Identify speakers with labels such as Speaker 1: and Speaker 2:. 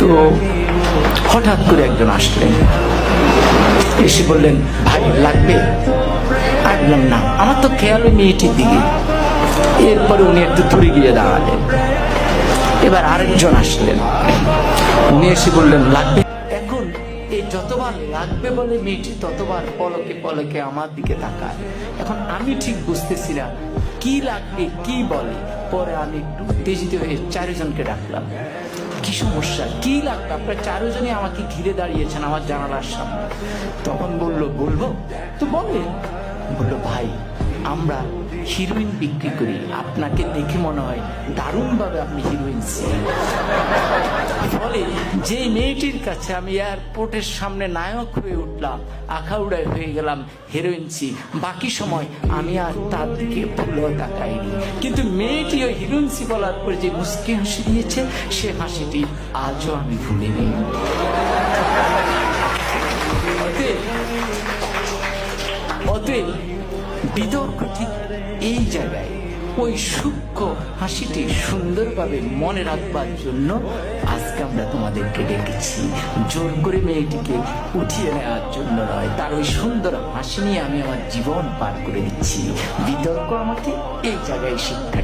Speaker 1: তো হঠাৎ করে একজন আসলেন। এসে বললেন ভাই লাগবে? বললাম, না, আমার তো খেয়াল ওই মেয়েটির দিকে। এরপরে উনি একটু দূরে গিয়ে দাঁড়ালেন। এবার আরেকজন আসলেন। উনি এসে বললেন, লাগবে? এখন এই যতবার লাগবে বলে মেয়েটি, ততবার পলকে পলকে আমার দিকে তাকায়। এখন আমি ঠিক বুঝতেছি না, কি লাগবে, কি বলে? পরে আমি একটু উত্তেজিত হয়ে চারজনকে ডাকলাম। কি সমস্যা? কি লাগবে? আপনার চারোজনে আমাকে ঘিরে দাঁড়িয়েছেন আমার জানালার সামনে। তখন বলল, বলব? তো বলেন বলল, ভাই, আমরা হিরোইন বিক্রি করি। আপনাকে দেখে মনে হয় দারুণভাবে আপনি হিরোইন যে মেয়েটির কাছে আমি এয়ারপোর্টের সামনে নায়ক হয়ে উঠলাম, আখাউড়ায় হয়ে গেলাম হিরোইনসি বাকি সময় আমি আর তার দিকে ভুলও তাকাইনি। কিন্তু মেয়েটি ওই হিরোইনসি বলার পরে যে মুসকি হাসি দিয়েছে, সে হাসিটি আজও আমি ভুলিনি। অতএব বিতর্ক ঠিক এই জায়গায়। ওই সূক্ষ্ম হাসিটি সুন্দরভাবে মনে রাখবার জন্য আজকে আমরা তোমাদেরকে ডেকেছি। জোর করে মেয়েটিকে উঠিয়ে নেওয়ার জন্য নয়, তার ওই সুন্দর হাসি নিয়ে আমি আমার জীবন পার করে দিচ্ছি। বিতর্ক আমাকে এই জায়গায় শিক্ষা